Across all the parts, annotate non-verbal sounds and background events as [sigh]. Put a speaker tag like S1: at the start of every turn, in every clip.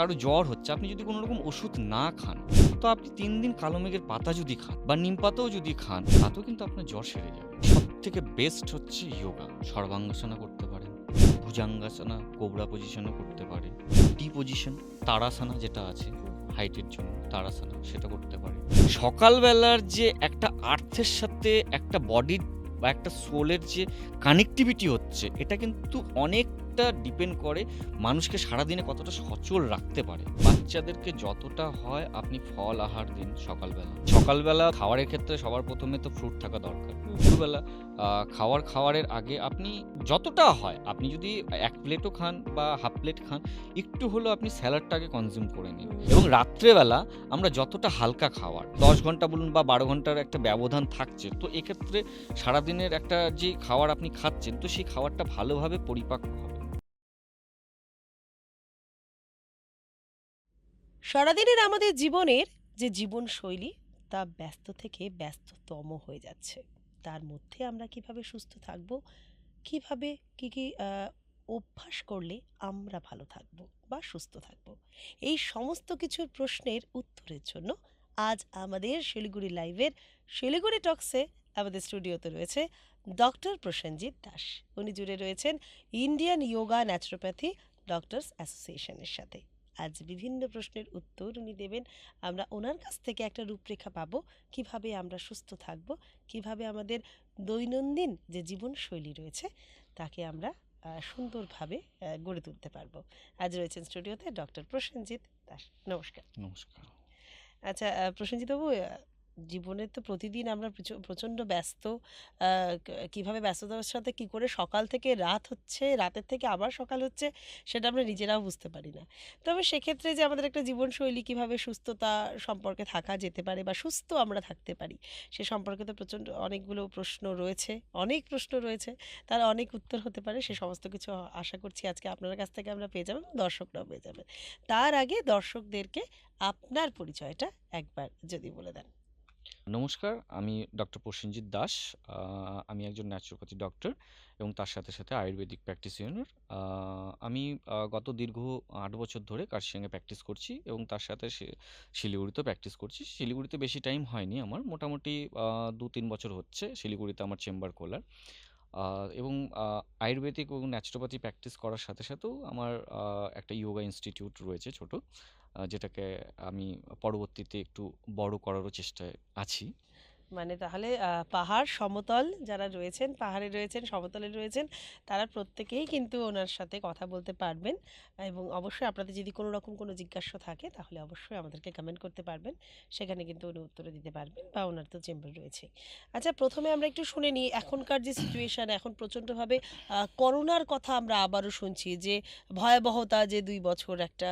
S1: কারও জ্বর হচ্ছে, আপনি যদি কোনো রকম ওষুধ না খান, তো আপনি তিন দিন কালো মেঘের পাতা যদি খান বা নিম পাতাও যদি খান, তাতেও কিন্তু আপনার জ্বর সেরে যাবে। সব থেকে বেস্ট হচ্ছে যোগা সর্বাঙ্গাসনা করতে পারেন, ভুজাঙ্গাসনা, কোবরা পজিশনও করতে পারে টি পজিশন তারাসানা যেটা আছে হাইটের জন্য তারাসানা, সেটা করতে পারে সকালবেলার যে একটা আর্থের সাথে একটা বডির বা একটা সোলের যে কানেক্টিভিটি হচ্ছে, এটা কিন্তু অনেকটা ডিপেন্ড করে মানুষকে সারাদিনে কতটা সচল রাখতে পারে। বাচ্চাদেরকে যতটা হয় আপনি ফল আহার দিন সকালবেলা। সকালবেলা খাবারের ক্ষেত্রে সবার প্রথমে তো ফ্রুট থাকা দরকার। দুপুরবেলা খাওয়ার খাওয়ারের আগে আপনি যতটা হয় আপনি যদি এক প্লেটও খান বা হাফ প্লেট খান একটু হলেও আপনি স্যালাডটাকে কনজিউম করে নিন। এবং রাত্রেবেলা আমরা যতটা হালকা খাওয়ার দশ ঘণ্টা বলুন বা বারো ঘণ্টার একটা ব্যবধান থাকছে তো এক্ষেত্রে সারাদিনের একটা যে খাবার আপনি খাচ্ছেন তো সেই খাবারটা ভালোভাবে পরিপাক হবে।
S2: সারাদিনের আমাদের জীবনের যে জীবনশৈলী, তা ব্যস্ত থেকে ব্যস্ততম হয়ে যাচ্ছে। তার মধ্যে আমরা কীভাবে সুস্থ থাকব, কীভাবে কি কি অভ্যাস করলে আমরা ভালো থাকব বা সুস্থ থাকব, এই সমস্ত কিছুর প্রশ্নের উত্তরের জন্য আজ আমাদের শিলিগুড়ি লাইভের শিলিগুড়ি টক্সে আমাদের স্টুডিওতে রয়েছে ডক্টর প্রসেনজিৎ দাস। উনি জুড়ে রয়েছেন ইন্ডিয়ান যোগা ন্যাচুরোপ্যাথি ডক্টরস অ্যাসোসিয়েশনের সাথে। আজ বিভিন্ন প্রশ্নের উত্তর উনি দেবেন। আমরা ওনার কাছ থেকে একটা রূপরেখা পাবো কীভাবে আমরা সুস্থ থাকব কীভাবে আমাদের দৈনন্দিন যে জীবনশৈলী রয়েছে তাকে আমরা সুন্দরভাবে গড়ে তুলতে পারব। আজ রয়েছেন স্টুডিওতে ডক্টর প্রসেনজিৎ দাস। নমস্কার।
S1: নমস্কার।
S2: আচ্ছা প্রসেনজিৎবাবু জীবনে তো প্রতিদিন আমরা প্রচ- প্রচণ্ড ব্যস্ত কীভাবে ব্যস্ততার সাথে কি করে সকাল থেকে রাত হচ্ছে, রাতের থেকে আবার সকাল হচ্ছে, সেটা আমরা নিজেরাও বুঝতে পারি না। তবে সেক্ষেত্রে যে আমাদের একটা জীবনশৈলী কীভাবে সুস্থতা সম্পর্কে থাকা যেতে পারে বা সুস্থ আমরা থাকতে পারি, সে সম্পর্কে তো প্রচণ্ড অনেকগুলো প্রশ্ন রয়েছে, অনেক প্রশ্ন রয়েছে, তার অনেক উত্তর হতে পারে, সে সমস্ত কিছু আশা করছি আজকে আপনার কাছ থেকে আমরা পেয়ে যাবেন দর্শকরাও পেয়ে যাবেন। তার আগে দর্শকদেরকে আপনার পরিচয়টা একবার যদি বলে দেন।
S1: নমস্কার, আমি ডক্টর প্রসেনজিৎ দাস আমি একজন ন্যাচুরোপ্যাথি ডক্টর এবং তার সাথে সাথে আয়ুর্বেদিক প্র্যাকটিসিয়ানার আমি গত দীর্ঘ আট বছর ধরে কার্শিয়াংয়ে প্র্যাকটিস করছি এবং তার সাথে শিলিগুড়িতেও প্র্যাকটিস করছি। শিলিগুড়িতে বেশি টাইম হয়নি আমার, মোটামুটি দু তিন বছর হচ্ছে শিলিগুড়িতে আমার চেম্বার খোলার। এবং আয়ুর্বেদিক এবং ন্যাচুরোপ্যাথি প্র্যাকটিস করার সাথে সাথেও আমার একটা ইয়োগা ইনস্টিটিউট রয়েছে ছোট। যেটাকে আমি পরবর্তীতে একটু বড় করারও চেষ্টায় আছি।
S2: মানে তাহলে পাহাড় সমতল যারা রয়েছেন, পাহাড়ে রয়েছেন, সমতলে রয়েছেন, তারা প্রত্যেকেই কিন্তু ওনার সাথে কথা বলতে পারবেন। এবং অবশ্যই আপনাদের যদি কোনো রকম কোনো জিজ্ঞাসা থাকে, তাহলে অবশ্যই আমাদেরকে কমেন্ট করতে পারবেন। সেখানে কিন্তু উনি উত্তরে দিতে পারবেন বা ওনার তো চেম্বার রয়েছে। আচ্ছা প্রথমে আমরা একটু শুনে নিই, এখনকার যে সিচুয়েশান এখন প্রচণ্ডভাবে করোনার কথা আমরা আবারও শুনছি যে, ভয়াবহতা যে দুই বছর একটা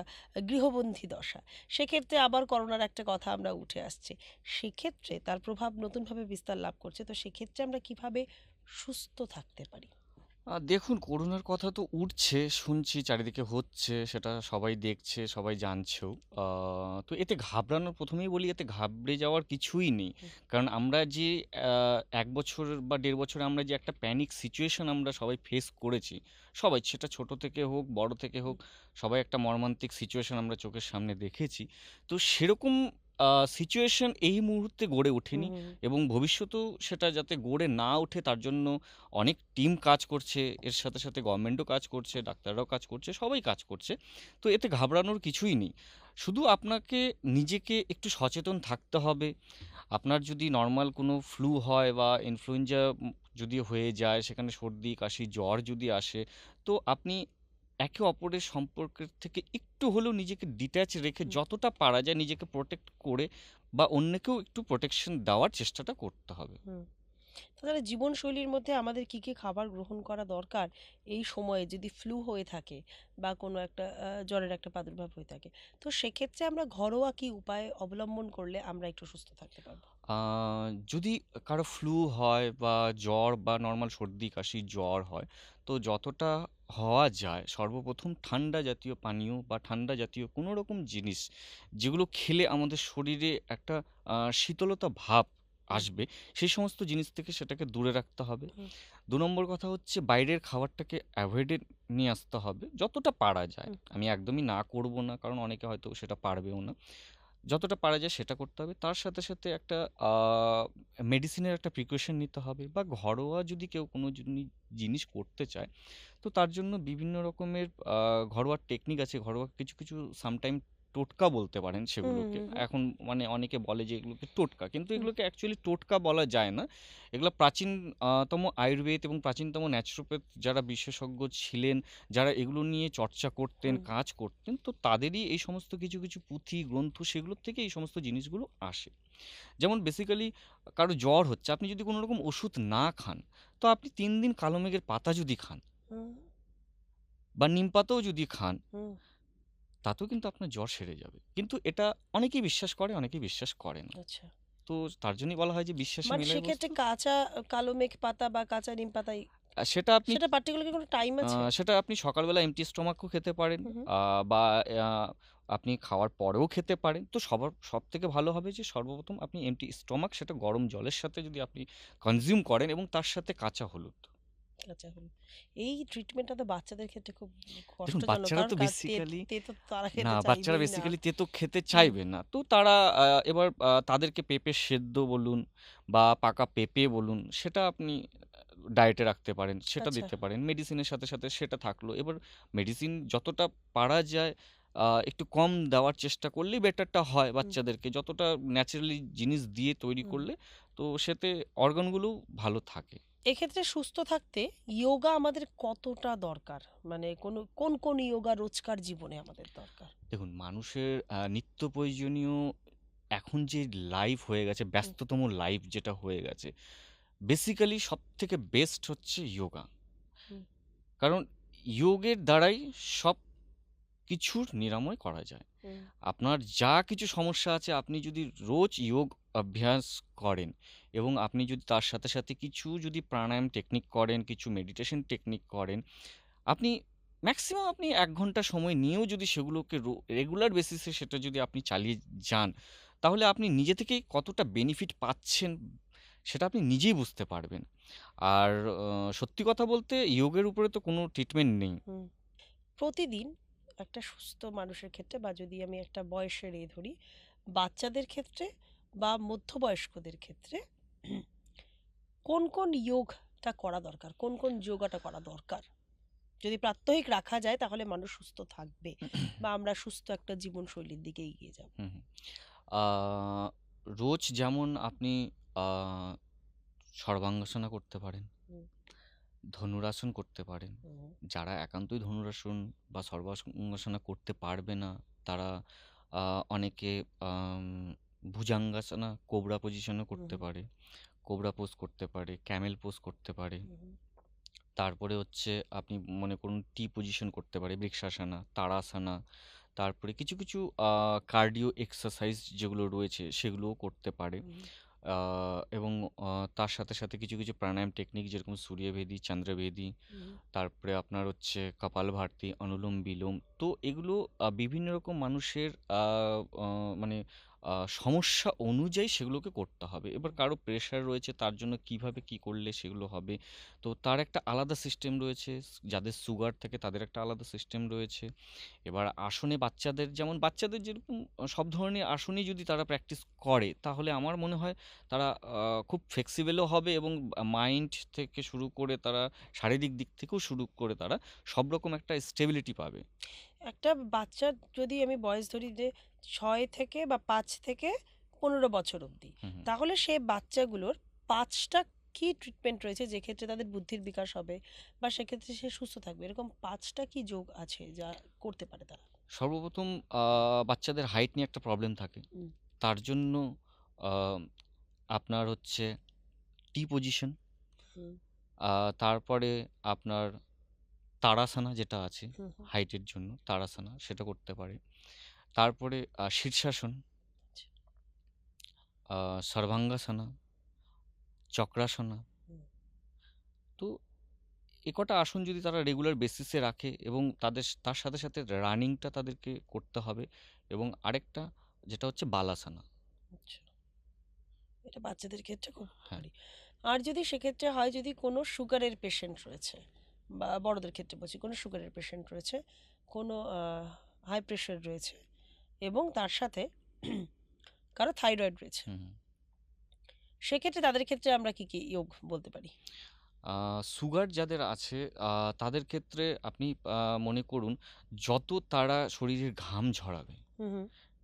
S2: গৃহবন্দী দশা, সেক্ষেত্রে আবার করোনার একটা কথা আমরা উঠে আসছে। সেক্ষেত্রে তার প্রভাব নতুনভাবে বিস্তার লাভ করছে। তো সেক্ষেত্রে আমরা কীভাবে সুস্থ থাকতে পারি?
S1: দেখুন করোনার কথা তো উঠছে শুনছি চারিদিকে হচ্ছে সেটা সবাই দেখছে সবাই জানছেও। তো এতে ঘাবড়ানোর প্রথমেই বলি এতে ঘাবড়ে যাওয়ার কিছুই নেই। কারণ আমরা যে এক বছর বা দেড় বছরে আমরা যে একটা প্যানিক সিচুয়েশন আমরা সবাই ফেস করেছি সবাই সেটা ছোট থেকে হোক বড় থেকে হোক সবাই একটা মর্মান্তিক সিচুয়েশন আমরা চোখের সামনে দেখেছি। তো সেরকম সিচুয়েশন এই মুহূর্তে গড়ে ওঠেনি এবং ভবিষ্যতেও সেটা যাতে গড়ে না ওঠে তার জন্য অনেক টিম কাজ করছে এর সাথে সাথে গভর্নমেন্টও কাজ করছে ডাক্তাররাও কাজ করছে সবাই কাজ করছে। তো এতে ঘাবড়ানোর কিছুই নেই। শুধু আপনাকে নিজেকে একটু সচেতন থাকতে হবে। আপনার যদি নর্মাল কোনো ফ্লু হয় বা ইনফ্লুয়েঞ্জা যদি হয়ে যায় সেখানে সর্দি কাশি জ্বর যদি আসে তো আপনি একে অপরের সম্পর্কের থেকে একটু হলেও নিজেকে ডিট্যাচ রেখে যতটা পারা যায় নিজেকে প্রোটেক্ট করে বা অন্যকেও একটু প্রোটেকশন দেওয়ার চেষ্টাটা করতে হবে।
S2: তাহলে জীবনশৈলীর মধ্যে আমাদের কি কি খাবার গ্রহণ করা দরকার এই সময়ে যদি ফ্লু হয়ে থাকে বা কোনো একটা জ্বরের একটা প্রাদুর্ভাব হয়ে থাকে? তো সেক্ষেত্রে আমরা ঘরোয়া কি উপায় অবলম্বন করলে আমরা একটু সুস্থ থাকতে পারব?
S1: যদি কারও ফ্লু হয় বা জ্বর বা নর্মাল সর্দি, কাশি, জ্বর হয়, তো যতটা হওয়া যায়, সর্বপ্রথম ঠান্ডা জাতীয় পানীয় বা ঠান্ডা জাতীয় কোনো রকম জিনিস যেগুলো খেলে আমাদের শরীরে একটা শীতলতা ভাব আসবে সেই সমস্ত জিনিস থেকে সেটাকে দূরে রাখতে হবে। দু নম্বর কথা হচ্ছে বাইরের খাবারটাকে অ্যাভয়েডে নিয়ে আসতে হবে যতটা পারা যায়। আমি একদমই না করব না কারণ অনেকে হয়তো সেটা পারবেও না। যতটা পারা যায় সেটা করতে হবে। তার সাথে সাথে একটা মেডিসিনের একটা প্রিকশন নিতে হবে বা ঘরোয়া যদি কেউ কোনো জিনিস করতে চায় তো তার জন্য বিভিন্ন রকমের ঘরোয়া টেকনিক আছে। ঘরোয়া কিছু কিছু সামটাইম টোটকা বলতে পারেন সেগুলোকে। এখন মানে অনেকে বলে যে এগুলোকে টোটকা কিন্তু এগুলোকে অ্যাকচুয়ালি টোটকা বলা যায় না। এগুলো প্রাচীনতম আয়ুর্বেদ এবং প্রাচীনতম ন্যাচুরোপ্যাথ যারা বিশেষজ্ঞ ছিলেন যারা এগুলো নিয়ে চর্চা করতেন কাজ করতেন তো তাদেরই এই সমস্ত কিছু কিছু পুঁথি গ্রন্থ সেগুলোর থেকে এই সমস্ত জিনিসগুলো আসে। যেমন বেসিক্যালি কারও জ্বর হচ্ছে আপনি যদি কোনো রকম ওষুধ না খান তো আপনি তিন দিন কালো মেঘের পাতা যদি খান বা নিম পাতাও যদি খান। তাতেও কিন্তু আপনার জ্বর সেরে যাবে। কিন্তু এটা অনেকেই বিশ্বাস করে অনেকেই বিশ্বাস করে না।
S2: আচ্ছা।
S1: তো তার জন্যই বলা হয় যে বিশ্বাসে
S2: মানে সেক্ষেত্রে কাঁচা কালো মেঘ পাতা বা কাঁচা নিম পাতাই
S1: সেটা আপনি
S2: সেটা পার্টিকুলার কোনো টাইম আছে?
S1: সেটা আপনি সকালবেলা এমটি স্টমাকও খেতে পারেন বা আপনি খাওয়ার পরেও খেতে পারেন। তো সবার সব থেকে ভালো হবে যে সর্বপ্রথম আপনি এমটি স্টমাক সেটা গরম জলের সাথে যদি আপনি কনজিউম করেন এবং তার সাথে কাঁচা হলুদ।
S2: আচ্ছা। এই ট্রিটমেন্টটা তো বাচ্চাদের ক্ষেত্রে খুব কষ্টজনক।
S1: বাচ্চারা তো বেসিক্যালি
S2: তেতো তারা
S1: না
S2: খেতে
S1: বাচ্চারা
S2: না।
S1: বেসিক্যালি তেতো খেতে চাইবে না। তো তারা আহ, এবার আহ, তাদেরকে পেঁপে সেদ্ধ বলুন বা পাকা পেঁপে বলুন সেটা আপনি ডায়েটে রাখতে পারেন সেটা
S2: আচ্ছা।
S1: দিতে পারেন। মেডিসিনের সাথে সাথে সেটা থাকল। এবার মেডিসিন যতটা পারা যায় আহ, একটু কম দেওয়ার চেষ্টা করলেই বেটারটা হয়
S2: হুম।
S1: বাচ্চাদেরকে। যতটা ন্যাচারালি জিনিস দিয়ে তৈরি
S2: হুম।
S1: করলে তো সেতে অর্গানগুলো ভালো থাকে।
S2: এক্ষেত্রে সুস্থ থাকতে যোগা আমাদের কতটা দরকার? মানে কোন কোন কোন যোগা রোজকার জীবনে আমাদের দরকার?
S1: দেখুন মানুষের নিত্য প্রয়োজনীয় এখন যে লাইফ হয়ে গেছে ব্যস্ততম লাইফ যেটা হয়ে গেছে বেসিক্যালি সব থেকে বেস্ট হচ্ছে যোগা কারণ যোগের দ্বারাই সব কিছুর নিরাময় করা যায়। আপনার যা কিছু সমস্যা আছে আপনি যদি রোজ যোগ অভ্যাস করেন এবং আপনি যদি তার সাথে সাথে কিছু যদি প্রাণায়াম টেকনিক করেন, কিছু মেডিটেশন টেকনিক করেন, আপনি ম্যাক্সিমাম আপনি এক ঘণ্টা সময় নিয়েও যদি সেগুলোকে রেগুলার বেসিসে সেটা যদি আপনি চালিয়ে যান, তাহলে আপনি নিজে থেকেই কতটা বেনিফিট পাচ্ছেন সেটা আপনি নিজেই বুঝতে পারবেন। আর সত্যি কথা বলতে যোগের উপরে তো কোনো ট্রিটমেন্ট নেই।
S2: প্রতিদিন একটা সুস্থ মানুষের ক্ষেত্রে বা যদি আমি একটা বয়সের এ ধরি, বাচ্চাদের ক্ষেত্রে বা মধ্যবয়স্কদের ক্ষেত্রে কোন কোন যোগটা করা দরকার? কোন কোন যোগাটা করা দরকার? যদি প্রাত্যহিক রাখা যায় তাহলে মানুষ সুস্থ থাকবে [clears throat] বা আমরা সুস্থ একটা জীবনশৈলীর দিকে এগিয়ে যাব।
S1: রোজ যেমন আপনি সর্বাঙ্গাসনা করতে পারেন ধনুরাসন করতে পারেন যারা একান্তই ধনুরাসন বা সর্বাঙ্গাসনা করতে পারবে না তারা অনেকে ভুজাঙ্গাসনা কোবরা পজিশনও করতে পারে কোবরা পোজ করতে পারে ক্যামেল পোজ করতে পারে। তারপরে হচ্ছে আপনি মনে করুন টি পজিশন করতে পারে বৃক্ষাসনা তাড়াসনা তারপরে কিছু কিছু কার্ডিও এক্সারসাইজ যেগুলো রয়েছে সেগুলোও করতে পারে। এবং তার সাথে সাথে কিছু কিছু প্রাণায়াম টেকনিক যেরকম সূর্যভেদী চন্দ্রভেদী তারপরে আপনার হচ্ছে কপালভাতি অনুলোম বিলোম তো এগুলো বিভিন্ন রকম মানুষের মানে সমস্যা অনুযায়ী সেগুলোকে করতে হবে। এবার কারও প্রেশার রয়েছে তার জন্য কীভাবে কি করলে সেগুলো হবে? তো তার একটা আলাদা সিস্টেম রয়েছে যাদের সুগার থাকে তাদের একটা আলাদা সিস্টেম রয়েছে। এবার আসনে বাচ্চাদের, যেমন বাচ্চাদের যেরকম সব ধরনের আসনেই যদি তারা প্র্যাকটিস করে, তাহলে আমার মনে হয় তারা খুব ফ্লেক্সিবেলও হবে এবং মাইন্ড থেকে শুরু করে তারা, শারীরিক দিক থেকেও শুরু করে তারা সব রকম একটা স্টেবিলিটি পাবে।
S2: একটা বাচ্চার যদি আমি বয়স ধরি যে ছয় থেকে বা পাঁচ থেকে পনেরো বছর অবধি। তাহলে সে বাচ্চাগুলোর পাঁচটা কি ট্রিটমেন্ট রয়েছে যে ক্ষেত্রে তাদের বুদ্ধির বিকাশ হবে বা সেক্ষেত্রে সে সুস্থ থাকবে? এরকম পাঁচটা কি যোগ আছে যা করতে পারে তারা?
S1: সর্বপ্রথম বাচ্চাদের হাইট নিয়ে একটা প্রবলেম থাকে। তার জন্য আপনার হচ্ছে টি পজিশন তারপরে আপনার তারাসানা যেটা আছে হাইটের জন্য তারাসানা সেটা করতে পারে। তারপরে শীর্ষাসন।
S2: আচ্ছা,
S1: সর্বাঙ্গাসনা চক্রাসনা। তো এ কটা আসন যদি তারা রেগুলার বেসিসে রাখে এবং তাদের তার সাথে সাথে রানিংটা তাদেরকে করতে হবে এবং আরেকটা যেটা হচ্ছে বালাসানা।
S2: আচ্ছা। এটা বাচ্চাদের ক্ষেত্রে খুব
S1: হ্যাঁ।
S2: আর যদি সেক্ষেত্রে হয় যদি কোনো সুগারের পেশেন্ট রয়েছে বা বড়দের ক্ষেত্রে বলছি কোনো সুগারের পেশেন্ট রয়েছে কোনো হাই প্রেশার রয়েছে এবং তার সাথে কারও থাইরয়েড রয়েছে। সেক্ষেত্রে তাদের ক্ষেত্রে আমরা কি কি যোগ বলতে পারি?
S1: সুগার যাদের আছে তাদের ক্ষেত্রে আপনি মনে করুন যত তারা শরীরের ঘাম ঝরাবে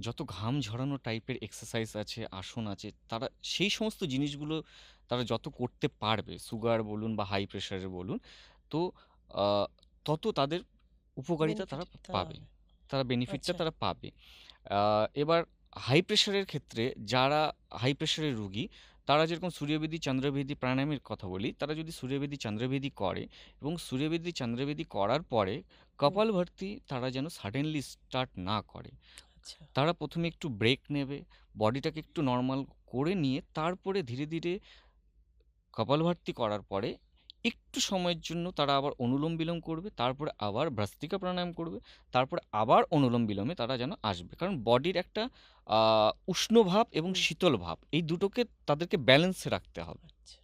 S1: যত ঘাম ঝরানো টাইপের এক্সারসাইজ আছে আসন আছে তারা সেই সমস্ত জিনিসগুলো তারা যত করতে পারবে সুগার বলুন বা হাই প্রেশারের বলুন তো তত তাদের উপকারিতা তারা পাবে। তারা বেনিফিটটা
S2: আচ্ছা।
S1: তারা পাবে। এবার হাই প্রেশারের ক্ষেত্রে যারা হাই প্রেশারের রুগী তারা যেরকম সূর্যবেদী চন্দ্রবেদী প্রাণায়ামের কথা বলি তারা যদি সূর্যবেদী চন্দ্রবেদী করে এবং সূর্যবেদী চন্দ্রবেদী করার পরে কপালভাতি তারা যেন সাডেনলি স্টার্ট না করে।
S2: আচ্ছা।
S1: তারা প্রথমে একটু ব্রেক নেবে বডিটাকে একটু নর্মাল করে নিয়ে তারপরে ধীরে ধীরে কপালভাতি করার পরে একটু সময়ের জন্য তারা আবার অনুলোম বিলোম করবে তারপরে আবার ভ্রাস্তিকা প্রাণায়াম করবে তারপরে আবার অনুলোম বিলোমে তারা যেন আসবে। কারণ বডির একটা উষ্ণ ভাব এবং শীতল ভাব এই দুটোকে তাদেরকে ব্যালেন্সে রাখতে হবে।
S2: আচ্ছা।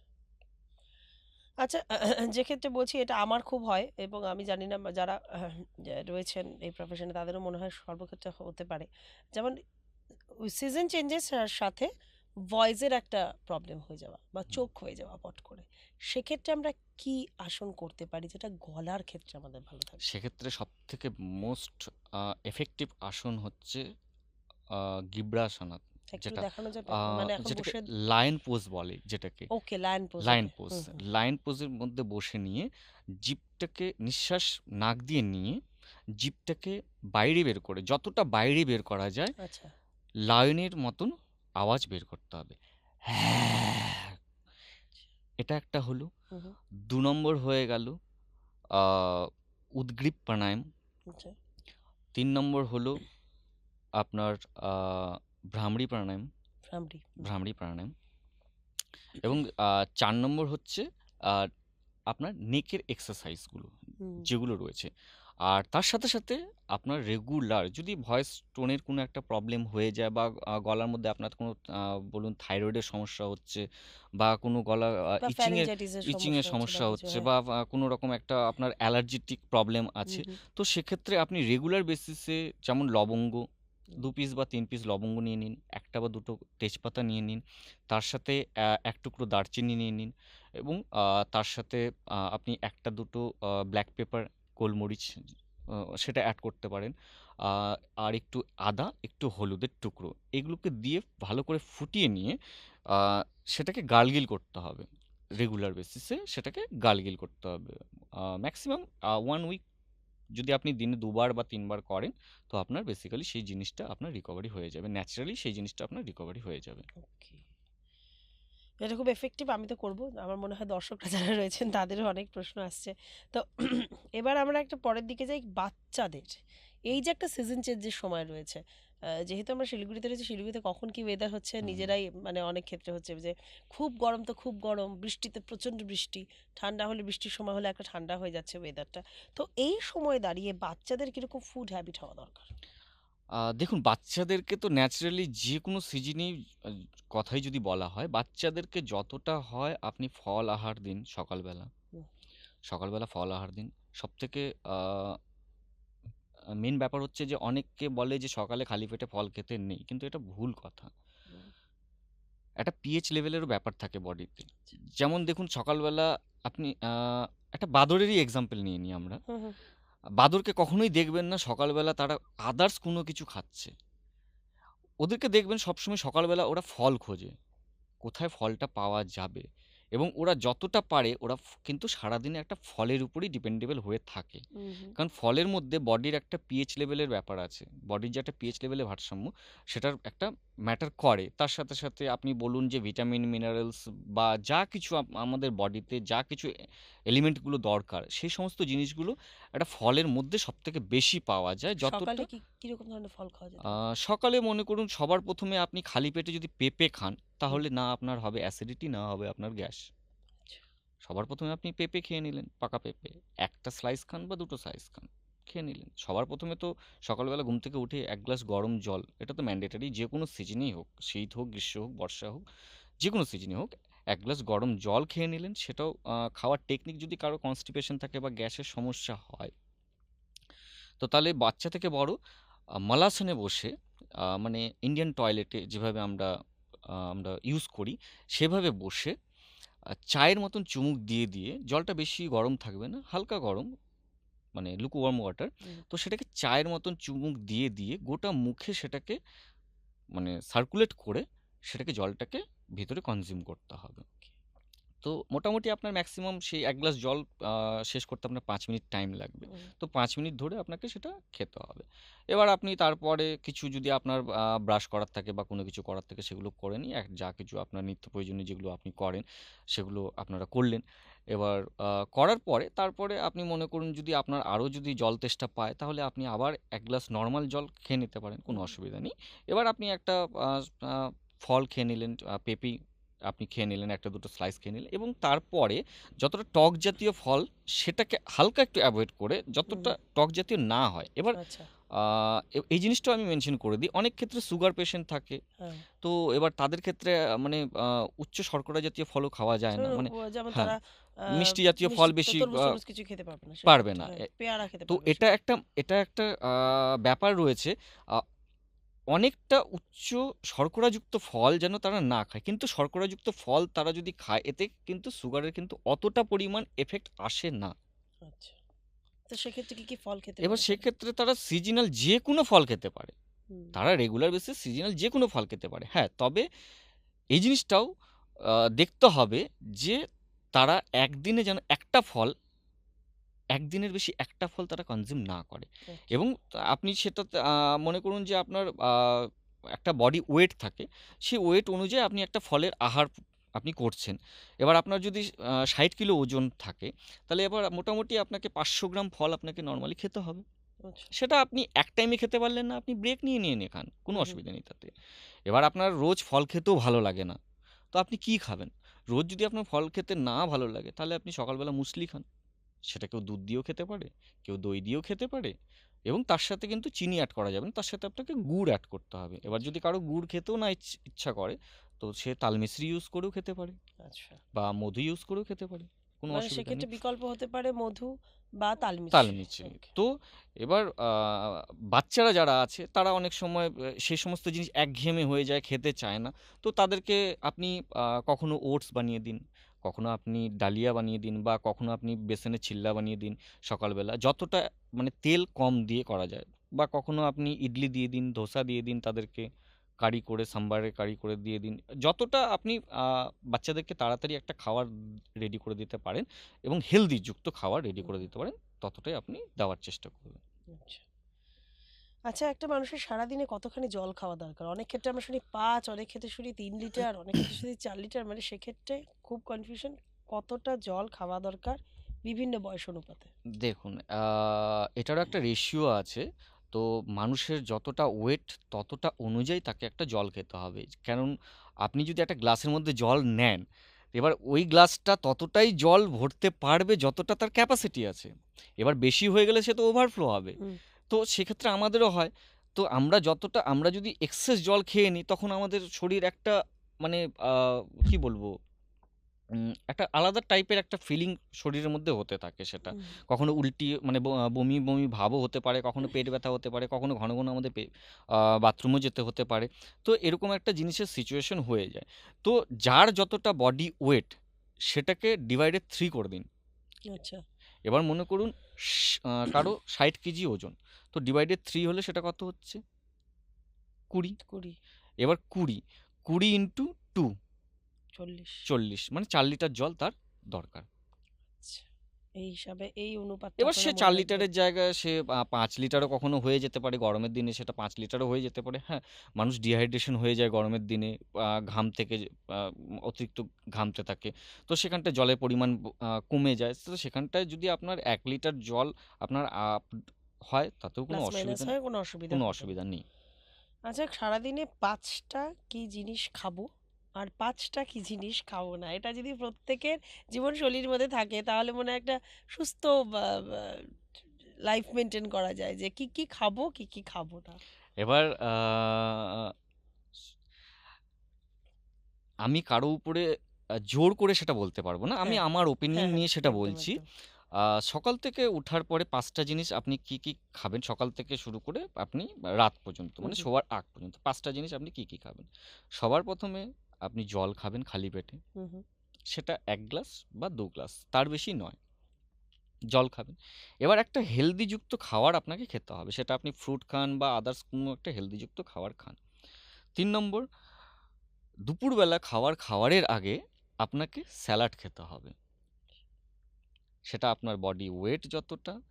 S2: আচ্ছা [clears throat] যে ক্ষেত্রে বলছি এটা আমার খুব হয় এবং আমি জানি না যারা [clears throat] রয়েছেন এই প্রফেশনে তাদেরও মনে হয় সর্বক্ষেত্রে হতে পারে। যেমন সিজন চেঞ্জের সাথে ভয়েসের একটা প্রবলেম হয়ে যাওয়া বা চোখ হয়ে যাওয়া পট করে। সেক্ষেত্রে আমরা কি আসন করতে পারি যেটা গলার ক্ষেত্রে আমাদের ভালো থাকে?
S1: সেক্ষেত্রে সব থেকে মোস্ট এফেক্টিভ আসন হচ্ছে গিব্রাসনা যেটা আহ,
S2: মানে
S1: যেটাকে লায়ন পোজ বলে যেটাকে।
S2: Okay lion pose
S1: lion pose lion পোজের মধ্যে বসে নিয়ে জিপটাকে নিঃশ্বাস নাক দিয়ে নিয়ে জিপটাকে বাইরে বের করে যতটা বাইরে বের করা যায়
S2: আচ্ছা।
S1: লায়নের মতন আওয়াজ বের করতে হবে। হ্যাঁ। এটা একটা হলো। দু নম্বর হয়ে গেল উদ্গ্রীব প্রাণায়াম।
S2: আচ্ছা।
S1: তিন নম্বর হলো আপনার ভ্রামরী প্রাণায়াম।
S2: ভ্রামরি
S1: প্রাণায়াম। এবং চার নম্বর হচ্ছে আপনার নেকের এক্সারসাইজগুলো যেগুলো রয়েছে। আর তার সাথে সাথে আপনার রেগুলার যদি ভয়েস টোনের কোনো একটা প্রবলেম হয়ে যায় বা গলার মধ্যে আপনার কোনো বলুন থাইরয়েডের সমস্যা হচ্ছে বা কোনো গলা ইচিংয়ের ইচিংয়ের
S2: সমস্যা হচ্ছে
S1: হচ্ছে
S2: বা
S1: কোনো রকম একটা আপনার অ্যালার্জেটিক প্রবলেম আছে। তো সেক্ষেত্রে আপনি রেগুলার বেসিসে যেমন লবঙ্গ দু পিস বা তিন পিস লবঙ্গ নিয়ে নিন একটা বা দুটো তেজপাতা নিয়ে নিন তার সাথে এক টুকরো দারচিনি নিয়ে নিন এবং তার সাথে আপনি একটা দুটো ব্ল্যাক পেপার গোলমরিচ সেটা অ্যাড করতে পারেন। আর একটু আদা, একটু হলুদের টুকরো, এগুলোকে দিয়ে ভালো করে ফুটিয়ে নিয়ে সেটাকে গার্গিল করতে হবে। রেগুলার বেসিসে সেটাকে গার্গিল করতে হবে। ম্যাক্সিমাম ওয়ান উইক যদি আপনি দিনে দুবার বা তিনবার করেন, তো আপনার বেসিক্যালি সেই জিনিসটা আপনার রিকভারি হয়ে যাবে। ন্যাচারালি সেই জিনিসটা আপনার রিকভারি হয়ে যাবে।
S2: ওকে এটা খুব এফেক্টিভ আমি তো করব। আমার মনে হয় দর্শকরা যারা রয়েছেন তাদেরও অনেক প্রশ্ন আসছে। তো [clears throat] এবার আমরা একটা পরের দিকে যাই বাচ্চাদের। এই যে একটা সিজন চেঞ্জের সময় রয়েছে যেহেতু আমরা শিলিগুড়িতে রয়েছি শিলিগুড়িতে কখন কি ওয়েদার হচ্ছে নিজেরাই মানে অনেক ক্ষেত্রে হচ্ছে যে খুব গরম তো খুব গরম বৃষ্টিতে প্রচণ্ড বৃষ্টি ঠান্ডা হলে বৃষ্টির সময় হলে একটা ঠান্ডা হয়ে যাচ্ছে ওয়েদারটা তো এই সময় দাঁড়িয়ে বাচ্চাদের কীরকম ফুড হ্যাবিট হওয়া দরকার?
S1: আহ, দেখুন বাচ্চাদেরকে তো ন্যাচারালি যে কোনো সিজনেই কথাই যদি বলা হয় বাচ্চাদেরকে যতটা হয় আপনি ফল আহার দিন সকালবেলা।
S2: হুম।
S1: সকালবেলা ফল আহার দিন। সব থেকে মেন ব্যাপার হচ্ছে যে অনেককে বলে যে সকালে খালি পেটে ফল খেতে নেই কিন্তু এটা ভুল কথা।
S2: হুম।
S1: একটা পিএইচ লেভেলেরও ব্যাপার থাকে বডিতে। যেমন দেখুন সকালবেলা আপনি আহ, একটা বাদরেরই এক্সাম্পল নিয়ে নিই আমরা।
S2: হুম হুম।
S1: বাদরকে কখনোই দেখবেন না, সকালবেলা তারা আদার্স কোনো কিছু খাচ্ছে। ওদেরকে দেখবেন সবসময় সকালবেলা ওরা ফল খোঁজে। কোথায় ফলটা পাওয়া যাবে? এবং ওরা যতটা পারে ওরা কিন্তু সারাদিনে একটা ফলের উপরই ডিপেন্ডেবল হয়ে থাকে। কারণ ফলের মধ্যে বডির একটা পিএইচ লেভেলের ব্যাপার আছে। বডির যে একটা পিএইচ লেভেলের ভারসাম্য সেটার একটা ম্যাটার করে। তার সাথে সাথে আপনি বলুন যে ভিটামিন মিনারেলস বা যা কিছু আমাদের বডিতে যা কিছু এলিমেন্টগুলো দরকার সেই সমস্ত জিনিসগুলো একটা ফলের মধ্যে সব থেকে বেশি পাওয়া যায়। যতটা
S2: কীরকম ধরনের ফল খাওয়া
S1: আহ, সকালে মনে করুন সবার প্রথমে আপনি খালি পেটে যদি পেঁপে খান তাহলে না আপনার হবে অ্যাসিডিটি না হবে আপনার গ্যাস।
S2: আচ্ছা।
S1: সবার প্রথমে আপনি পেঁপে খেয়ে নিলেন পাকা পেঁপে। একটা স্লাইস খান বা দুটো স্লাইস খান খেয়ে নিলেন। সবার প্রথমে তো সকালবেলা ঘুম থেকে উঠে এক গ্লাস গরম জল এটা তো ম্যান্ডেটারি যে কোনো সিজনেই হোক শীত হোক গ্রীষ্ম হোক বর্ষা হোক যে কোনো সিজনে হোক এক গ্লাস গরম জল খেয়ে নিলেন সেটাও খাওয়ার টেকনিক যদি কারও কনস্টিপেশন থাকে বা গ্যাসের সমস্যা হয় তো তাহলে বাচ্চা থেকে বড় মলাসনে বসে মানে ইন্ডিয়ান টয়লেটে যেভাবে আমরা আমরা ইউজ করি সেভাবে বসে চায়ের মতন চুমুক দিয়ে দিয়ে জলটা বেশি গরম থাকবে না হালকা গরম মানে লুকু ওয়ার্ম ওয়াটার তো সেটাকে চায়ের মতন চুমুক দিয়ে দিয়ে গোটা মুখে সেটাকে মানে সার্কুলেট করে সেটাকে জলটাকে ভিতরে কনজিউম করতে হবে। তো মোটামুটি আপনার ম্যাক্সিমাম সেই এক গ্লাস জল শেষ করতে আপনার পাঁচ মিনিট টাইম লাগবে। তো পাঁচ মিনিট ধরে আপনাকে সেটা খেতে হবে। এবার আপনি তারপরে কিছু যদি আপনার ব্রাশ করার থাকে বা কোনো কিছু করার থাকে সেগুলো করে নিয়ে এক যা কিছু আপনার নিত্য প্রয়োজনীয় যেগুলো আপনি করেন সেগুলো আপনারা করলেন। এবার করার পরে তারপরে আপনি মনে করুন যদি আপনার আরও যদি জল তেষ্টা পায় তাহলে আপনি আবার এক গ্লাস নর্মাল জল খেয়ে নিতে পারেন কোনো অসুবিধা নেই। এবার আপনি একটা ফল খেয়ে নিলেন পেঁপে আপনি খেয়ে নিলেন একটা দুটো স্লাইস খেয়ে নিলেন এবং তারপরে যতটা টক জাতীয় ফল সেটাকে হালকা একটু অ্যাভয়েড করে যতটা টক জাতীয় না হয়। এবার
S2: আচ্ছা।
S1: এই জিনিসটাও আমি মেনশন করে দিই। অনেক ক্ষেত্রে সুগার পেশেন্ট থাকে।
S2: হ্যাঁ।
S1: তো এবার তাদের ক্ষেত্রে মানে উচ্চ শর্করা জাতীয় ফলও খাওয়া যায় না। মানে হ্যাঁ, মিষ্টি জাতীয় ফল বেশি
S2: কিছু খেতে পারবে না
S1: তো এটা একটা এটা একটা ব্যাপার রয়েছে। অনেকটা উচ্চ শর্করাযুক্ত ফল যেন তারা না খায়। কিন্তু শর্করাযুক্ত ফল তারা যদি খায় এতে কিন্তু সুগারের কিন্তু অতটা পরিমাণ এফেক্ট আসে না।
S2: আচ্ছা। তো সেক্ষেত্রে কি কি ফল খেতে
S1: এবার
S2: পারে?
S1: সেক্ষেত্রে তারা সিজনাল যে কোনো ফল খেতে পারে।
S2: হুম,
S1: তারা রেগুলার বেসিস সিজনাল যে কোনো ফল খেতে পারে। হ্যাঁ তবে এই জিনিসটাও আহ, দেখতে হবে যে তারা একদিনে যেন একটা ফল একদিনের বেশি একটা ফল তারা কনজিউম না করে। এবং আপনি সেটা মনে করুন যে আপনার একটা বডি ওয়েট থাকে সেই ওয়েট অনুযায়ী আপনি একটা ফলের আহার আপনি করছেন। এবার আপনার যদি ষাট কিলো ওজন থাকে তাহলে এবার মোটামুটি আপনাকে পাঁচশো গ্রাম ফল আপনাকে নর্মালি খেতে হবে।
S2: আচ্ছা,
S1: সেটা আপনি এক টাইমে খেতে পারলেন না আপনি ব্রেক নিয়ে নিয়ে খান কোনো অসুবিধা নেই তাতে। এবার আপনার রোজ ফল খেতেও ভালো লাগে না। তো আপনি কি খাবেন? রোজ যদি আপনার ফল খেতে না ভালো লাগে তাহলে আপনি সকালবেলা মুসলি খান। সেটা কেউ দুধ দিয়েও খেতে পারে কেউ দই দিয়েও খেতে পারে এবং তার সাথে কিন্তু চিনি অ্যাড করা যাবে না তার সাথে আপনাকে গুড় অ্যাড করতে হবে। এবার যদি কারও গুড় খেতেও না ইচ- ইচ্ছা করে তো সে তালমিশ্রি ইউজ করেও খেতে পারে
S2: আচ্ছা।
S1: বা মধু ইউজ করেও খেতে পারে কোনো
S2: মানে
S1: অসুবিধা
S2: সেক্ষেত্রে
S1: নেই।
S2: বিকল্প হতে পারে মধু বা তাল
S1: তাল
S2: মিছরি
S1: মিছরি তো এবার বাচ্চারা যারা আছে তারা অনেক সময় সেই সমস্ত জিনিস একঘেয়েমে হয়ে যায় খেতে চায় না। তো তাদেরকে আপনি কখনো ওটস বানিয়ে দিন। কখনো আপনি ডালিয়া বানিয়ে দিন বা কখনো আপনি বেসনে চিল্লা বানিয়ে দিন সকালবেলা। যতটা মানে তেল কম দিয়ে করা যায় বা কখনো আপনি ইডলি দিয়ে দিন, ধোসা দিয়ে দিন তাদেরকে কারি করে সাম্বারে কারি করে দিয়ে দিন। যতটা আপনি বাচ্চাদেরকে তাড়াতাড়ি একটা খাবার রেডি করে দিতে পারেন এবং হেলদি যুক্ত খাবার রেডি করে দিতে পারেন, ততটাই আপনি দেওয়ার চেষ্টা করবেন।
S2: আচ্ছা। আচ্ছা একটা মানুষের সারাদিনে কতখানি জল খাওয়া দরকার? অনেক ক্ষেত্রে আমরা শুনি পাঁচ অনেক ক্ষেত্রে শুনি তিন লিটার অনেক ক্ষেত্রে শুনি চার লিটার মানে সেক্ষেত্রে খুব কনফিউশন কতটা জল খাওয়া দরকার বিভিন্ন বয়স অনুপাতে।
S1: দেখুন এটারও একটা রেশিও আছে। তো মানুষের যতটা ওয়েট ততটা অনুযায়ী তাকে একটা জল খেতে হবে। কারণ আপনি যদি একটা গ্লাসের মধ্যে জল নেন এবার ওই গ্লাসটা ততটাই জল ভরতে পারবে যতটা তার ক্যাপাসিটি আছে। এবার বেশি হয়ে গেলে সে তো ওভারফ্লো হবে। তো সেক্ষেত্রে আমাদেরও হয়। তো আমরা যতটা আমরা যদি এক্সেস জল খেয়ে নিই তখন আমাদের শরীর একটা মানে কি বলব? একটা আলাদা টাইপের একটা ফিলিং শরীরের মধ্যে হতে থাকে সেটা। কখনো উল্টি মানে বমি বমি ভাবও হতে পারে কখনো পেট ব্যথা হতে পারে কখনো ঘন ঘন আমাদের বাথরুমও যেতে হতে পারে। তো এরকম একটা জিনিসের সিচুয়েশন হয়ে যায়। তো যার যতটা বডি ওয়েট সেটাকে ডিভাইডেড থ্রি করে দিন।
S2: আচ্ছা।
S1: এবার মনে করুন কারও ষাট কেজি ওজন। তো ডিভাইডেড থ্রি হলে সেটা কত হচ্ছে? কুড়ি।
S2: কুড়ি।
S1: এবার কুড়ি। কুড়ি ইন্টু টু
S2: চল্লিশ।
S1: চল্লিশ। মানে চার লিটার জল তার দরকার।
S2: এই হিসাবে এই অনুপাতটা
S1: এবার সে চার লিটারের জায়গায় সে পাঁচ লিটারও কখনো হয়ে যেতে পারে গরমের দিনে সেটা পাঁচ লিটারও হয়ে যেতে পারে। হ্যাঁ মানুষ ডিহাইড্রেশন হয়ে যায় গরমের দিনে ঘাম থেকে অতিরিক্ত ঘামতে থাকে। তো সেখানটায় জলের পরিমাণ কমে যায়। তো সেখানটায় যদি আপনার এক লিটার জল আপনার আপ হয় তাতেও কোনো অসুবিধা
S2: কোনো অসুবিধা
S1: কোনো অসুবিধা নেই।
S2: আচ্ছা সারাদিনে পাঁচটা কি জিনিস খাব? আর পাঁচটা কি জিনিস খাব না এটা যদি প্রত্যেকের জীবনশৈলীর মধ্যে থাকে তাহলে মনে হয় একটা সুস্থ লাইফ মেনটেন করা যায় যে কি কি খাব কি কি খাব না
S1: এবার আমি কারও উপরে জোর করে সেটা বলতে পারব না। আমি
S2: হ্যাঁ।
S1: আমার
S2: হ্যাঁ,
S1: ওপিনিয়ন
S2: হ্যাঁ।
S1: নিয়ে সেটা বলছি। সকাল থেকে উঠার পরে পাঁচটা জিনিস আপনি কি, কি খাবেন সকাল থেকে শুরু করে আপনি রাত পর্যন্ত মানে। শোয়ার আগ পর্যন্ত পাঁচটা জিনিস আপনি কি, কি খাবেন? সবার ১ম এ আপনি জল খাবেন খালি পেটে। সেটা এক গ্লাস বা দু গ্লাস তার বেশি নয়। জল খাবেন। এবার একটা হেলদি যুক্ত খাওয়ার আপনাকে খেতে হবে। সেটা আপনি ফ্রুট খান বা আদার্স কোনো একটা হেলদি যুক্ত খাবার খান। তিন নম্বর দুপুরবেলা খাওয়ার খাওয়ারের আগে আপনাকে স্যালাড খেতে হবে। সেটা আপনার বডি ওয়েট যতটা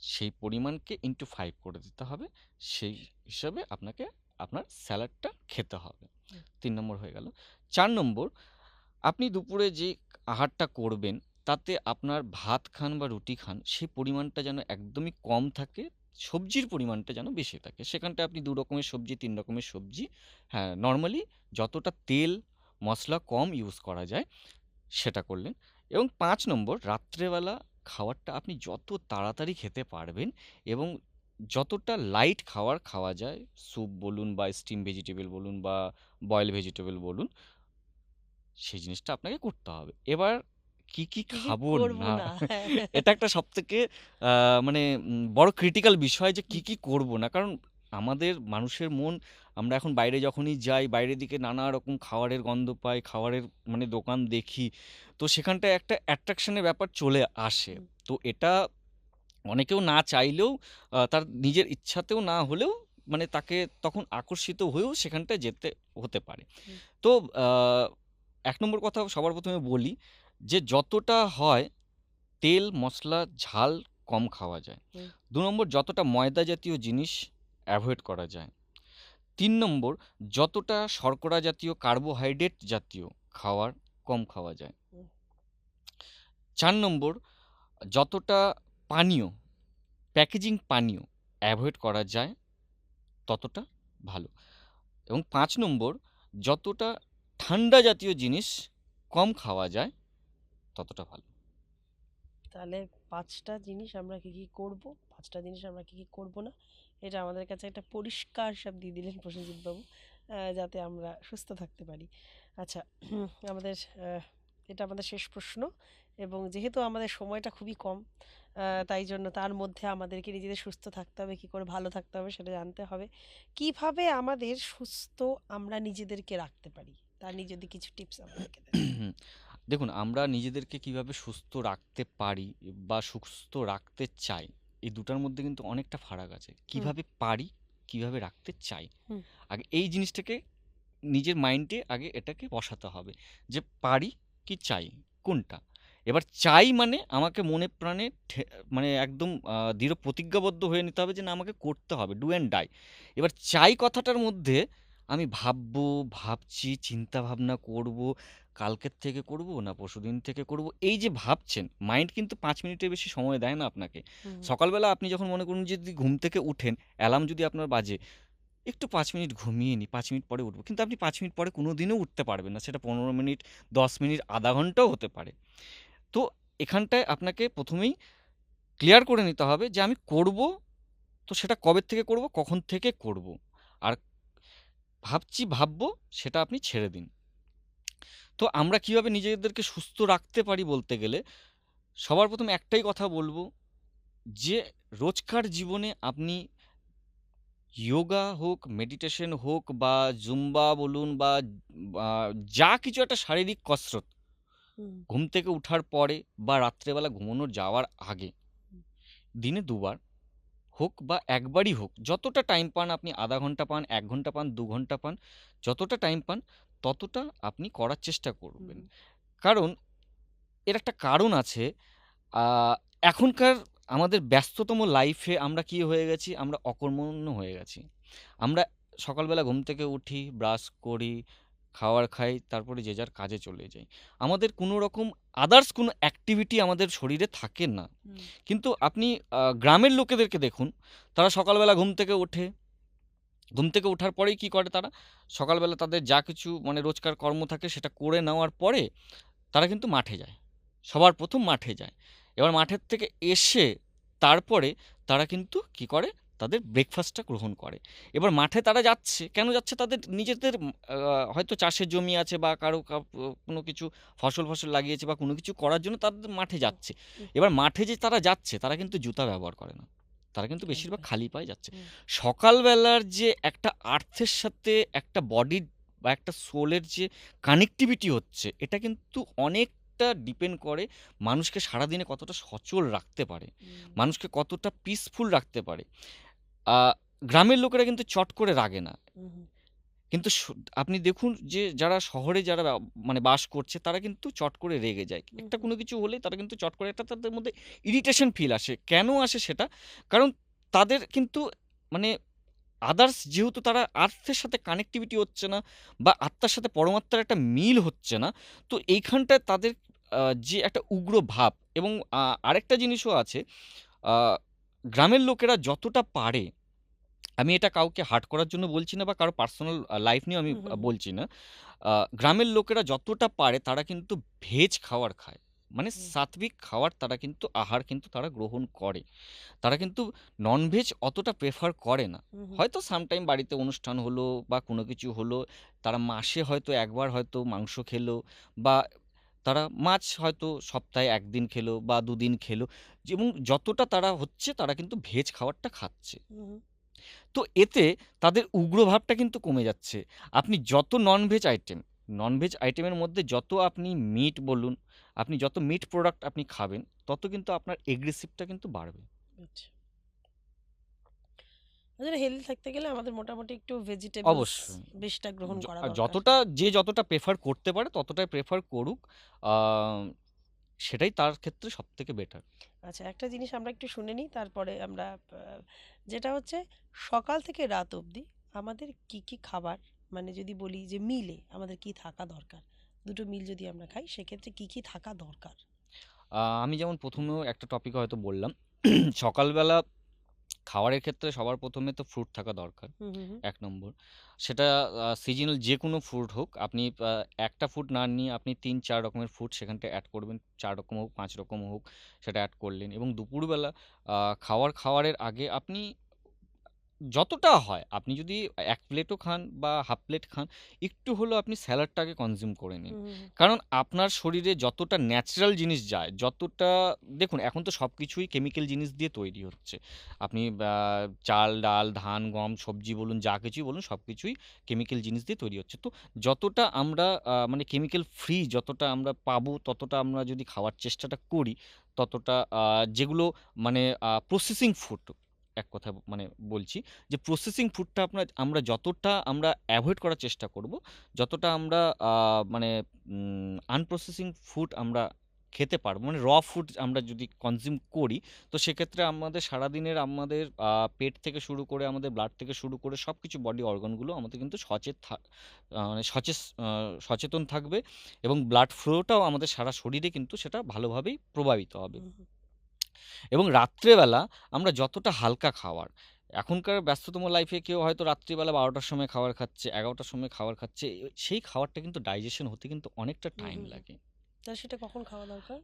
S1: সেই পরিমাণকে ইনটু ফাইভ করে দিতে হবে। সেই হিসাবে আপনাকে আপনার স্যালাডটা খেতে হবে। তিন নম্বর হয়ে গেল। চার নম্বর আপনি দুপুরে যে আহারটা করবেন তাতে আপনার ভাত খান বা রুটি খান সেই পরিমাণটা যেন একদমই কম থাকে। সবজির পরিমাণটা যেন বেশি থাকে। সেখানটায় আপনি দু রকমের সবজি তিন রকমের সবজি হ্যাঁ, নর্মালি যতটা তেল, মশলা কম ইউজ করা যায় সেটা করলেন এবং পাঁচ নম্বর রাত্রেবেলা খাবারটা আপনি যত তাড়াতাড়ি খেতে পারবেন এবং যতটা লাইট খাওয়ার খাওয়া যায় স্যুপ বলুন বা স্টিম ভেজিটেবল বলুন বা বয়েল ভেজিটেবল বলুন সেই জিনিসটা আপনাকে করতে হবে। এবার কি, কি খাব না। [laughs] এটা একটা সবথেকে আ মানে বড় ক্রিটিক্যাল বিষয় যে কি। কি করব না। কারণ আমাদের মানুষের মন আমরা এখন বাইরে যখনই যাই বাইরের দিকে নানা রকম খাবারের গন্ধ পাই, খাবারের মানে দোকান দেখি। তো সেখানটায় একটা অ্যাট্রাকশনের ব্যাপার চলে আসে। তো এটা অনেকেও না চাইলেও তার নিজের ইচ্ছাতেও না হলেও মানে তাকে তখন আকর্ষিত হয়েও সেখানটায় যেতে হতে পারে। তো এক নম্বর কথা সবার প্রথমে বলি যে যতটা হয় তেল, মশলা ঝাল কম খাওয়া যায়। দু নম্বর যতটা ময়দা জাতীয় জিনিস অ্যাভয়েড করা যায়। তিন নম্বর যতটা শর্করা জাতীয় কার্বোহাইড্রেট জাতীয় খাবার কম খাওয়া যায়। চার নম্বর যতটা পানীয়, প্যাকেজিং পানীয় অ্যাভয়েড করা যায় ততটা ভালো। এবং পাঁচ নম্বর যতটা ঠান্ডা জাতীয় জিনিস কম খাওয়া যায় ততটা ভালো।
S2: তাহলে পাঁচটা জিনিস আমরা কি, কি করব, পাঁচটা জিনিস আমরা কি, কি করব না এটা আমাদের কাছে একটা পরিষ্কার সব দিয়ে দিলেন প্রসেনজিৎ বাবু। আ যাতে আমরা সুস্থ থাকতে পারি। আচ্ছা [clears throat] আমাদের এটা আমাদের শেষ প্রশ্ন এবং যেহেতু আমাদের সময়টা খুবই কম তাই জন্য তার মধ্যে আমাদেরকে নিজেদের সুস্থ থাকতে হবে, কি করে ভালো থাকতে হবে সেটা জানতে হবে। কীভাবে আমাদের সুস্থ আমরা নিজেদেরকে রাখতে পারি? তার নিয়ে যদি কিছু টিপস আমাদেরকে [clears throat]
S1: দেখুন আমরা নিজেদেরকে কীভাবে সুস্থ রাখতে পারি বা সুস্থ রাখতে চাই এই দুটার মধ্যে কিন্তু অনেকটা ফারাক আছে। কীভাবে পারি, কীভাবে রাখতে চাই। আগে এই জিনিসটাকে নিজের মাইন্ডে আগে এটাকে বসাতে হবে যে পারি কি চাই কোনটা? এবার চাই মানে আমাকে মনে প্রাণে ঠে মানে একদম দৃঢ় প্রতিজ্ঞাবদ্ধ হয়ে নিতে হবে যে না আমাকে করতে হবে ডু অ্যান্ড ডাই। এবার চাই কথাটার মধ্যে আমি ভাববো, ভাবছি, চিন্তা ভাবনা করব, কালকের থেকে করব না পরশুদিন থেকে করব। এই যে ভাবছেন মাইন্ড কিন্তু পাঁচ মিনিটের বেশি সময় দেয় না আপনাকে। সকালবেলা আপনি যখন মনে করুন যে যদি ঘুম থেকে উঠেন, অ্যালার্ম যদি আপনার বাজে, একটু পাঁচ মিনিট ঘুমিয়ে নিই, পাঁচ মিনিট পরে উঠবো কিন্তু আপনি পাঁচ মিনিট পরে কোনোদিনও উঠতে পারবেন না। সেটা ১৫ মিনিট, ১০ মিনিট, আধা ঘন্টাও হতে পারে। তো এখানটায় আপনাকে প্রথমেই ক্লিয়ার করে নিতে হবে যে আমি করব, তো সেটা কবে থেকে করব, কখন থেকে করব। আর ভাবছি, ভাববো সেটা আপনি ছেড়ে দিন। তো আমরা কীভাবে নিজেদেরকে সুস্থ রাখতে পারি বলতে গেলে সবার ১ম এ একটাই কথা বলব যে রোজকার জীবনে আপনি ইয়োগা হোক, মেডিটেশন হোক বা জুম্বা বলুন বা যা কিছু একটা শারীরিক কসরত ঘুম থেকে উঠার পরে বা রাত্রেবেলা ঘুমানোর যাওয়ার আগে দিনে দুবার হোক বা একবারই হোক, যতটা টাইম পান আপনি আধা ঘণ্টা পান, এক ঘণ্টা পান, দু ঘণ্টা পান, যতটা টাইম পান ততটা আপনি করার চেষ্টা করবেন। কারণ এর একটা কারণ আছে। এখনকার আমাদের ব্যস্ততম লাইফে আমরা কি হয়ে গেছি? আমরা অকর্মণ্য হয়ে গেছি। আমরা সকালবেলা ঘুম থেকে উঠি, ব্রাশ করি, খাওয়ার খাই, তারপরে যে যার কাজে চলে যাই। আমাদের কোনো রকম আদার্স কোনো অ্যাক্টিভিটি আমাদের শরীরে থাকে না। কিন্তু আপনি গ্রামের লোকেদেরকে দেখুন, তারা সকালবেলা ঘুম থেকে ওঠে। ঘুম থেকে ওঠার পরেই কি করে তারা? সকালবেলা তাদের যা কিছু মানে রোজকার কর্ম থাকে সেটা করে নেওয়ার পরে তারা কিন্তু মাঠে যায়। সবার প্রথম মাঠে যায়। এবার মাঠের থেকে এসে তারপরে তারা কিন্তু কি করে? তাদের ব্রেকফাস্টটা গ্রহণ করে। এবার মাঠে তারা যাচ্ছে। কেন যাচ্ছে? তাদের নিজেদের হয়তো চাষের জমি আছে বা কারও কোনো কিছু ফসল ফসল লাগিয়েছে বা কোনো কিছু করার জন্য তাদের মাঠে যাচ্ছে। এবার মাঠে যে তারা যাচ্ছে তারা কিন্তু জুতা ব্যবহার করে না। তারা কিন্তু বেশিরভাগ খালি পায়ে যাচ্ছে। সকালবেলার যে একটা আর্থের সাথে একটা বডির বা একটা সোলের যে কানেক্টিভিটি হচ্ছে এটা কিন্তু অনেকটা ডিপেন্ড করে মানুষকে সারাদিনে কতটা সচল রাখতে পারে মানুষকে কতটা পিসফুল রাখতে পারে গ্রামের লোকেরা কিন্তু চট করে রাগে না। কিন্তু আপনি দেখুন যে যারা শহরে যারা মানে বাস করছে তারা কিন্তু চট করে রেগে যায়। একটা কোনো কিছু হলে তারা কিন্তু চট করে একটা তাদের মধ্যে ইরিটেশন ফিল আসে। কেন আসে সেটা? কারণ তাদের কিন্তু মানে আদার্স যেহেতু তারা আর্থের সাথে কানেক্টিভিটি হচ্ছে না বা আত্মার সাথে পরমাত্মার একটা মিল হচ্ছে না তো এইখানটায় তাদের যে একটা উগ্র ভাব এবং আরেকটা জিনিসও আছে গ্রামের লোকেরা যতটা পারে আমি এটা কাউকে হার্ট করার জন্য বলছি না বা কারও পার্সোনাল লাইফ নিয়ে আমি। বলছি না গ্রামের লোকেরা যতটা পারে তারা কিন্তু ভেজ খাবার খায় মানে সাত্বিক খাওয়ার তারা কিন্তু আহার কিন্তু তারা গ্রহণ করে তারা কিন্তু ননভেজ অতটা প্রেফার করে না। হয়তো সামটাইম বাড়িতে অনুষ্ঠান হলো বা কোনো কিছু হলো তারা মাসে হয়তো একবার হয়তো মাংস খেলো বা তারা মাছ হয়তো সপ্তাহে একদিন খেলো বা দুদিন খেলো। এবং যতটা তারা হচ্ছে তারা কিন্তু ভেজ খাবারটা খাচ্ছে। তো এতে তাদের উগ্রভাবটা কিন্তু কমে যাচ্ছে। আপনি যত ননভেজ আইটেম ননভেজ আইটেমের মধ্যে যত আপনি মিট বলুন আপনি যত মিট প্রোডাক্ট আপনি খাবেন তত কিন্তু আপনার এগ্রেসিভটা কিন্তু বাড়বে।
S2: আচ্ছা। আসলে হেলদি থাকতে গেলে আমাদের মোটামুটি একটু ভেজিটেবলস
S1: অবশ্যই।
S2: বেশটা গ্রহণ করা দরকার।
S1: যতটা যে যতটা প্রেফার করতে পারে ততটাই প্রেফার করুক। সেটাই তার ক্ষেত্রে সব থেকে বেটার
S2: আচ্ছা একটা জিনিস আমরা একটু শুনে নিই তারপরে আমরা যেটা হচ্ছে সকাল থেকে রাত অবধি আমাদের কি কি খাবার মানে যদি বলি যে মিলে আমাদের কি থাকা দরকার দুটো মিল যদি আমরা খাই সেক্ষেত্রে কি কি থাকা দরকার?
S1: আমি যেমন প্রথমেও একটা টপিক হয়তো বললাম সকালবেলা খাবারের ক্ষেত্রে সবার প্রথমে তো ফ্রুট থাকা দরকার এক নম্বর। সেটা সিজনাল যে কোনো ফ্রুট হোক আপনি একটা ফ্রুট না নিয়ে আপনি তিন চার রকমের ফ্রুট সেখানটা অ্যাড করবেন চার রকম হোক পাঁচ রকম হোক সেটা অ্যাড করলেন। এবং দুপুরবেলা খাওয়ার খাওয়ারের আগে আপনি যতটা হয় আপনি যদি এক প্লেটও খান বা হাফ প্লেট খান একটু হলেও আপনি স্যালাডটাকে কনজিউম করে নিন। কারণ আপনার শরীরে যতটা ন্যাচারাল জিনিস যায় যতটা দেখুন এখন তো সব কিছুই কেমিক্যাল জিনিস দিয়ে তৈরি হচ্ছে। আপনি চাল ডাল ধান গম সবজি বলুন যা কিছুই বলুন সব কিছুই কেমিক্যাল জিনিস দিয়ে তৈরি হচ্ছে। তো যতটা আমরা মানে কেমিক্যাল ফ্রি যতটা আমরা পাবো ততটা আমরা যদি খাওয়ার চেষ্টাটা করি ততটা যেগুলো মানে প্রসেসিং ফুড এক কথা মানে বলছি যে প্রসেসিং ফুডটা আপনার আমরা যতটা আমরা অ্যাভয়েড করার চেষ্টা করব যতটা আমরা মানে আনপ্রসেসিং ফুড আমরা খেতে পারব মানে র ফুড আমরা যদি কনজিউম করি তো সেক্ষেত্রে আমাদের সারাদিনের আমাদের পেট থেকে শুরু করে আমাদের ব্লাড থেকে শুরু করে সব কিছু বডি অর্গানগুলো আমাদের কিন্তু সচেত মানে আহ, সচেতন থাকবে এবং ব্লাড ফ্লোটাও আমাদের সারা শরীরে কিন্তু সেটা ভালোভাবেই প্রভাবিত হবে। এবং রাত্রেবেলা আমরা যতটা হালকা খাওয়ার এখনকার ব্যস্ততম লাইফে কেউ হয়তো রাত্রিবেলা বারোটার সময় খাবার খাচ্ছে এগারোটার সময় খাবার খাচ্ছে সেই খাবারটা কিন্তু ডাইজেশন হতে কিন্তু অনেকটা টাইম। লাগে।
S2: তাহলে সেটা কখন খাওয়া দরকার?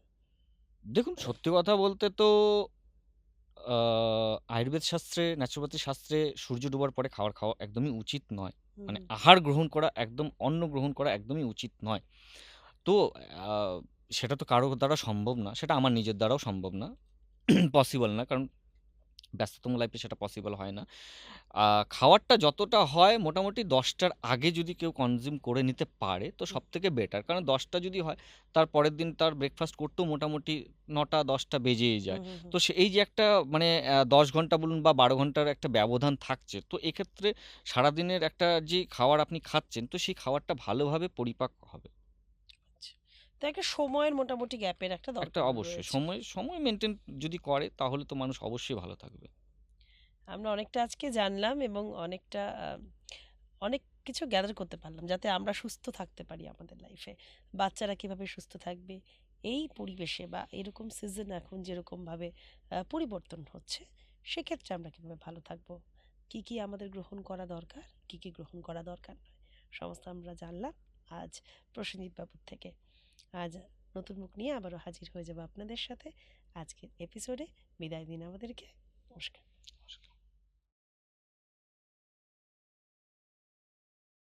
S1: দেখুন সত্যি কথা বলতে তো আয়ুর্বেদ শাস্ত্রে ন্যাচুরোপ্যাথি শাস্ত্রে সূর্য ডোবার পরে খাবার খাওয়া একদমই উচিত নয়। মানে আহার গ্রহণ করা একদম অন্ন গ্রহণ করা একদমই উচিত নয়। তো সেটা তো কারোর দ্বারা সম্ভব না সেটা আমার নিজের দ্বারাও সম্ভব না। পসিবল না। কারণ ব্যস্ততম লাইফে সেটা পসিবল হয় না। খাবারটা যতটা হয় মোটামুটি দশটার আগে যদি কেউ কনজিউম করে নিতে পারে তো সব থেকে বেটার কারণ দশটা যদি হয় তার পরের দিন তার ব্রেকফাস্ট করতেও মোটামুটি নটা দশটা বেজেই যায়। তো সে এই যে একটা মানে দশ ঘণ্টা বলুন বা বারো ঘণ্টার একটা ব্যবধান থাকছে তো এক্ষেত্রে সারাদিনের একটা যে খাবার আপনি খাচ্ছেন তো সেই খাবারটা ভালোভাবে পরিপাক হবে।
S2: তো একটা সময়ের মোটামুটি গ্যাপের একটা
S1: একটা
S2: দরকার
S1: অবশ্যই। সময় সময় মেনটেন যদি করে তাহলে তো মানুষ অবশ্যই ভালো থাকবে।
S2: আমরা অনেকটা আজকে জানলাম এবং অনেকটা অনেক কিছু গ্যাদার করতে পারলাম যাতে আমরা সুস্থ থাকতে পারি আমাদের লাইফে বাচ্চারা কীভাবে সুস্থ থাকবে এই পরিবেশে বা এরকম সিজন এখন যেরকমভাবে পরিবর্তন হচ্ছে সেক্ষেত্রে আমরা কীভাবে ভালো থাকব? কি কি আমাদের গ্রহণ করা দরকার কি কি গ্রহণ করা দরকার নয় সমস্ত আমরা জানলাম আজ প্রসেনজিৎ বাবুর থেকে। আজ নতুন মুখ নিয়ে আবারও হাজির হয়ে যাব আপনাদের সাথে। আজকের এপিসোডে বিদায় দিন আমাদেরকে। নমস্কার।